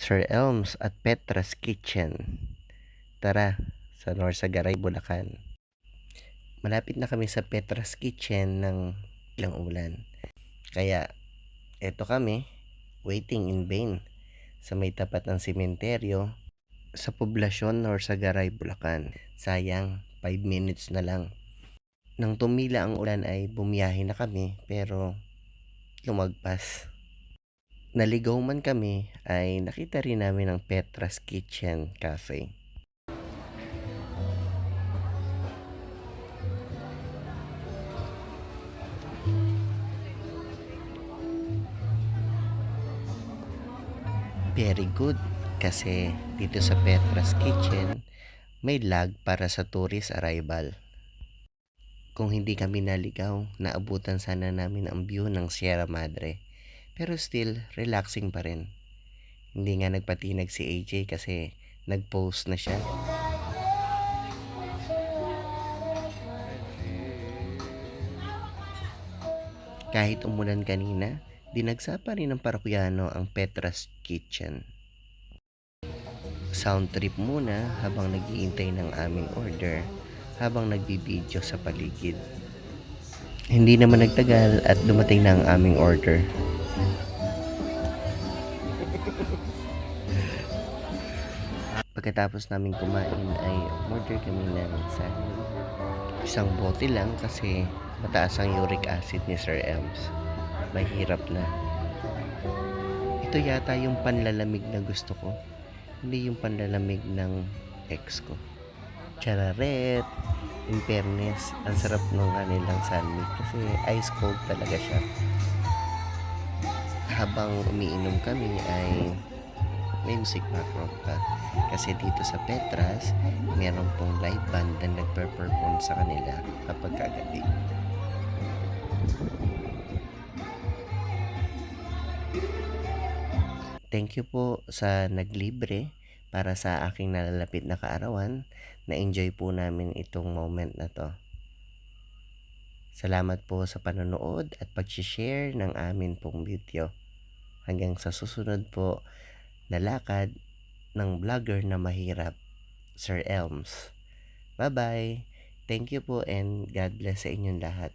Sir Elms at Petra's Kitchen. Tara, sa Norsagaray, Bulacan. Malapit na kami sa Petra's Kitchen ng ilang ulan. Kaya, eto kami, waiting in vain sa may tapat ng sementeryo sa poblasyon Norsagaray, Bulacan. Sayang, 5 minutes na lang. Nang tumila ang ulan ay bumiyahe na kami pero lumagpas. Naligaw man kami ay nakita rin namin ang Petra's Kitchen Cafe. Very good kasi dito sa Petra's Kitchen may lag para sa tourist arrival. Kung hindi kami naligaw, naabutan sana namin ang view ng Sierra Madre. Pero still, relaxing pa rin. Hindi nga nagpatinag si AJ kasi nag-post na siya. Kahit umulan kanina, dinagsa pa rin ng parokyano ang Petra's Kitchen. Sound trip muna habang naghihintay ng aming order habang nagbibideo sa paligid. Hindi naman nagtagal at dumating na ang aming order. Pagkatapos namin kumain ay order kami ng sahig. Isang bote lang kasi mataas ang uric acid ni Sir Ems. Mahirap na. Ito yata yung panlalamig na gusto ko. Hindi yung panlalamig ng ex ko. Chararet. In fairness, ang sarap ng kanilang sandwich kasi ice cold talaga siya. Habang umiinom kami ay may music background pa. Kasi dito sa Petras, meron pong live band na nagper-perform sa kanila kapag kagabi. Thank you po sa naglibre para sa aking nalalapit na kaarawan. Na-enjoy po namin itong moment na to. Salamat po sa panonood at pag-share ng amin pong video. Hanggang sa susunod po na lakad ng vlogger na mahirap, Sir Elms. Bye-bye! Thank you po and God bless sa inyong lahat.